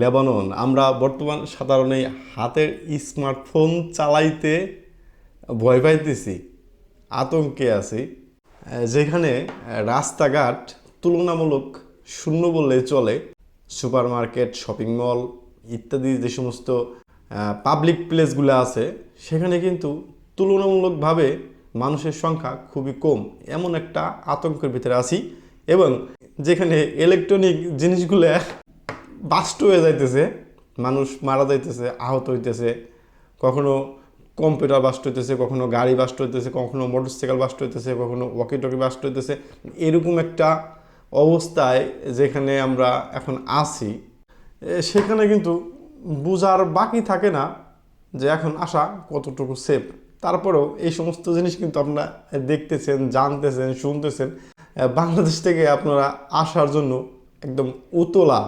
Lebanon, আমরা বর্তমান সাধারণ এই হাতের স্মার্টফোন চালাইতে ভয় পাইতেছি, আতঙ্কে আছি। যেখানে রাস্তাঘাট তুলনামূলক শূন্য বললে চলে। সুপার মার্কেট শপিং মল ইত্যাদি যে সমস্ত পাবলিক প্লেসগুলো আছে, সেখানে কিন্তু তুলনামূলকভাবে মানুষের সংখ্যা খুবই কম। এমন একটা আতঙ্কের ভিতরে আছি এবং যেখানে ইলেকট্রনিক জিনিসগুলো বাস্ট হয়ে যাইতেছে, মানুষ মারা যাইতেছে, আহত হইতেছে, কখনো কম্পিউটার বাস্ট হইতেছে, কখনো গাড়ি বাস্ট হইতেছে, কখনো মোটরসাইকেল বাস্ট হইতেছে, কখনো ওয়াকি টকি বাস্ট হইতেছে, এরকম একটা অবস্থায় যেখানে আমরা এখন আছি সেখানে কিন্তু বোঝার বাকি থাকে না যে এখন আসা কতটুকু সেফ তারপরেও এই সমস্ত জিনিস কিন্তু আপনারা দেখতেছেন, জানতেছেন, শুনতেছেন বাংলাদেশ থেকে আপনারা আসার জন্য একদম উতলা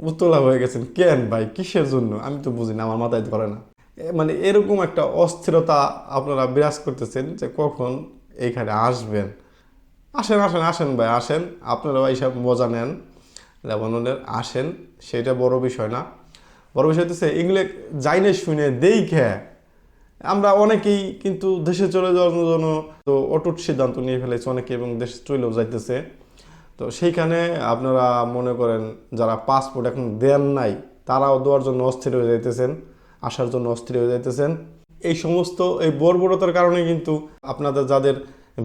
উতলা হয়ে গেছেন। কেন ভাই? কিসের জন্য? আমি তো বুঝি না, আমার মাথায় ধরে না। মানে এরকম একটা অস্থিরতা আপনারা বিরাজ করতেছেন যে কখন এইখানে আসবেন। আসেন আসেন আসেন ভাই, আসেন। আপনারা এইসব মজা নেন। লেবাননের আসেন। সেটা বড় বিষয় না। বড় বিষয় হচ্ছে এগুলো যাই না শুনে দেখে আমরা অনেকেই কিন্তু দেশে চলে যাওয়ার জন্য তো অটুট সিদ্ধান্ত নিয়ে ফেলেছে, অনেকে এবং দেশে চলেও যাইতেছে। তো সেইখানে আপনারা মনে করেন যারা পাসপোর্ট এখন দেন নাই, তারাও দেওয়ার জন্য অস্থির হয়ে যাইতেছেন, আসার জন্য অস্থির হয়ে যাইতেছেন। এই সমস্ত, এই বর্বরতার কারণে কিন্তু আপনাদের যাদের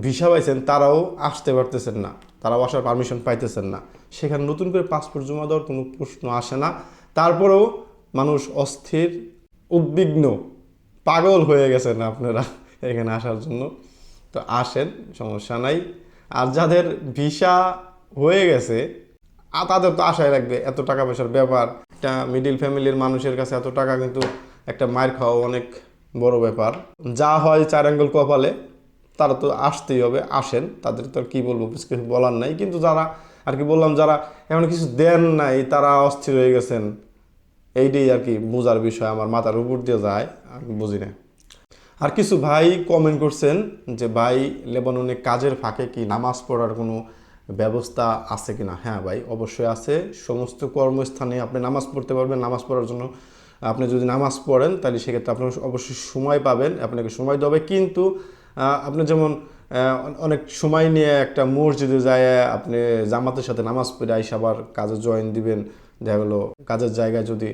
ভিসা পাইছেন, তারাও আসতে পারতেছেন না। তারাও আসার পারমিশন পাইতেছেন না। সেখানে নতুন করে পাসপোর্ট জমা দেওয়ার কোনো প্রশ্ন আসে না। তারপরেও মানুষ অস্থির, উদ্বিগ্ন, পাগল হয়ে গেছেন আপনারা এখানে আসার জন্য। তো আসেন, সমস্যা নাই। আর যাদের ভিসা হয়ে গেছে। আর তাদের তো আশাই লাগবে, এত টাকা পয়সার ব্যাপার। একটা মিডিল ফ্যামিলির মানুষের কাছে এত টাকা কিন্তু একটা মায়ের খাওয়া অনেক বড় ব্যাপার। যা হয় চার আঙ্গুল কপালে, তারা তো আসতেই হবে, আসেন। তাদের তো আর কি বলব, কিছু বলার নাই। কিন্তু যারা, আর কি বললাম, যারা এমন কিছু দেন নাই, তারা অস্থির হয়ে গেছেন। এইটাই আর কি বোঝার বিষয়, আমার মাথার উপর দিয়ে যায় আর বুঝি না। আর কিছু ভাই কমেন্ট করছেন যে, ভাই, লেবাননে কাজের ফাঁকে কি নামাজ পড়ার কোনো ব্যবস্থা আছে কিনা? হ্যাঁ ভাই, অবশ্যই আছে। সমস্ত কর্মস্থানে আপনি নামাজ পড়তে পারবেন। নামাজ পড়ার জন্য আপনি যদি নামাজ পড়েন, তাহলে সেক্ষেত্রে আপনি অবশ্যই সময় পাবেন, আপনাকে সময় দেবে কিন্তু আপনি যেমন অনেক সময় নিয়ে একটা মসজিদে যায়, আপনি জামাতের সাথে নামাজ পড়ে আইসা আবার কাজে জয়েন দিবেন। দেখা গেলো, কাজের জায়গায় যদি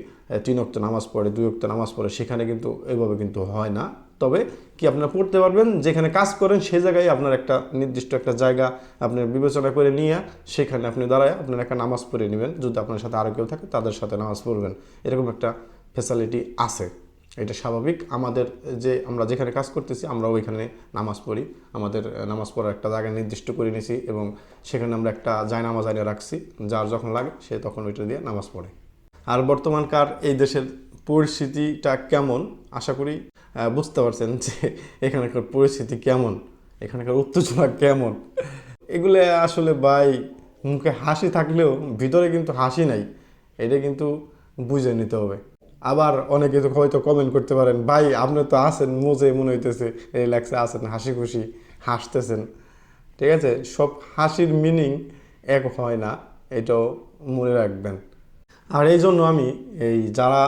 তিন অক্ত নামাজ পড়ে, দুই অক্ত নামাজ পড়ে, সেখানে কিন্তু এইভাবে কিন্তু হয় না। তবে কি আপনারা পড়তে পারবেন, যেখানে কাজ করেন সেই জায়গায় আপনার একটা নির্দিষ্ট একটা জায়গা আপনি বিবেচনা করে নিয়ে সেখানে আপনি দাঁড়ায় আপনার একটা নামাজ পড়ে নেবেন। যদি আপনার সাথে আরও কেউ থাকে, তাদের সাথে নামাজ পড়বেন। এরকম একটা ফেসিলিটি আছে। এটা স্বাভাবিক। আমাদের যে আমরা যেখানে কাজ করতেছি, আমরা ওইখানে নামাজ পড়ি। আমাদের নামাজ পড়ার একটা জায়গা নির্দিষ্ট করে নিয়েছি এবং সেখানে আমরা একটা জায় নামাজ আনিয়ে রাখছি। যার যখন লাগে, সে তখন ওইটা দিয়ে নামাজ পড়ে। আর বর্তমানকার এই দেশের পরিস্থিতিটা কেমন? আশা করি বুঝতে পারছেন যে এখানকার পরিস্থিতি কেমন, এখানকার উত্তেজনা কেমন। এগুলো আসলে ভাই মুখে হাসি থাকলেও ভিতরে কিন্তু হাসি নাই, এটা কিন্তু বুঝে নিতে হবে। আবার অনেকে তো হয়তো কমেন্ট করতে পারেন, ভাই, আপনি তো আছেন, মজে মনে হইতেছে রিল্যাক্সে আছেন হাসি খুশি হাসতেছেন। ঠিক আছে? সব হাসির মিনিং এক হয় না, এটাও মনে রাখবেন। আর এই জন্য আমি এই যারা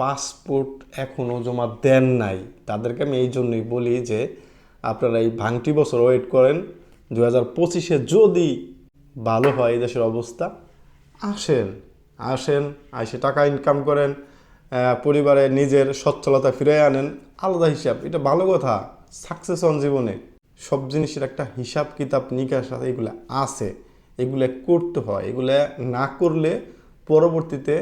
পাসপোর্ট এখনও জমা দেন নাই। তাদেরকে আমি এই জন্যই বলি যে, আপনারা এই ভাঙটি বছর ওয়েট করেন দু হাজার পঁচিশে যদি ভালো হয় দেশের অবস্থা, আসেন আসেন এসে টাকা ইনকাম করেন পরিবারে নিজের সচ্ছলতা ফিরে আনেন, আলাদা হিসাব। এটা ভালো কথা সাকসেস অন জীবনে। সব জিনিসের একটা হিসাব, কিতাব, নিকাশ, এগুলো আছে। এগুলো করতে হয়, এগুলো না করলে পরবর্তীতে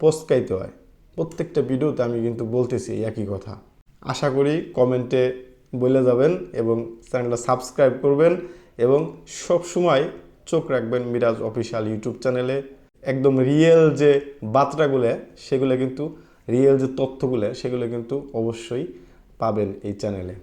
পস্কাইতে হয়। প্রত্যেকটা ভিডিওতে আমি কিন্তু বলতেছি একই কথা। আশা করি কমেন্টে বলে যাবেন এবং চ্যানেলটা সাবস্ক্রাইব করবেন এবং সব সময় চোখ রাখবেন মিরাজ অফিসিয়াল ইউটিউব চ্যানেলে। একদম রিয়েল যে বার্তাগুলো, সেগুলো কিন্তু রিয়েল যে তথ্যগুলো, সেগুলো কিন্তু অবশ্যই পাবেন এই চ্যানেলে।